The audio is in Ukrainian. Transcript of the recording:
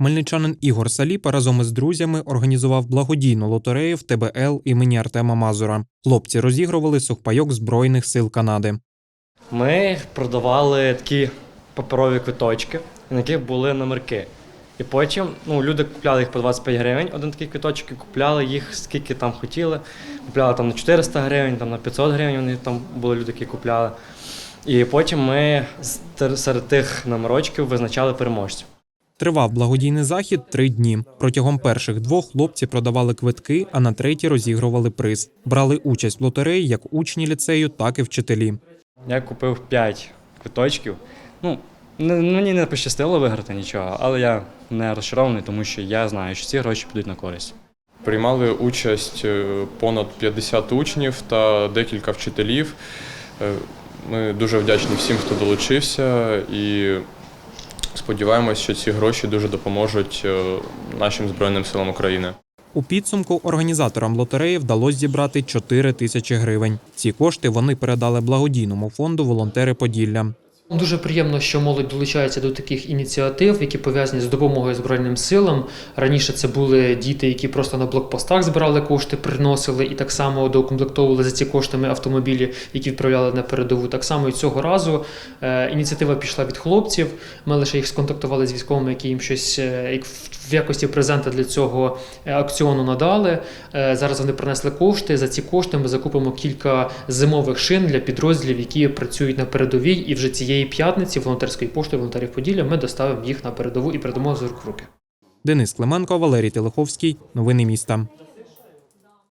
Хмельничанин Ігор Саліпа разом із друзями організував благодійну лотерею в ТБЛ імені Артема Мазура. Хлопці розігрували сухпайок Збройних сил Канади. Ми продавали такі паперові квиточки, на яких були номерки. І потім ну, люди купляли їх по 25 гривень, один такий квиточок, і купляли їх скільки там хотіли. Купляли там на 400 гривень, там на 500 гривень, вони там були люди, які купляли. І потім ми серед тих номерочків визначали переможців. Тривав благодійний захід три дні. Протягом перших двох хлопці продавали квитки, а на третій розігрували приз. Брали участь в лотереї як учні ліцею, так і вчителі. Я купив 5 квиточків. Ну, мені не пощастило виграти нічого, але я не розчарований, тому що я знаю, що ці гроші підуть на користь. Приймали участь е, понад 50 учнів та декілька вчителів. Е, Ми дуже вдячні всім, хто долучився, і сподіваємось, що ці гроші дуже допоможуть е, нашим Збройним силам України. У підсумку організаторам лотереї вдалося зібрати 4 тисячі гривень. Ці кошти вони передали благодійному фонду Волонтери Поділля. Дуже приємно, що молодь долучається до таких ініціатив, які пов'язані з допомогою Збройним силам. Раніше це були діти, які просто на блокпостах збирали кошти, приносили і так само доукомплектовували за ці коштами автомобілі, які відправляли на передову. Так само і цього разу е, ініціатива пішла від хлопців. Ми лише їх сконтактували з військовими, які їм щось е, в якості презента для цього е, акціону надали. Зараз вони принесли кошти. За ці кошти ми закупимо кілька зимових шин для підрозділів, які працюють на передовій. І вже цієї п'ятниці волонтерської пошти волонтерів Поділля ми доставимо їх на передову і передамо з рук в руки. Денис Клименко, Валерій Телеховський. Новини міста.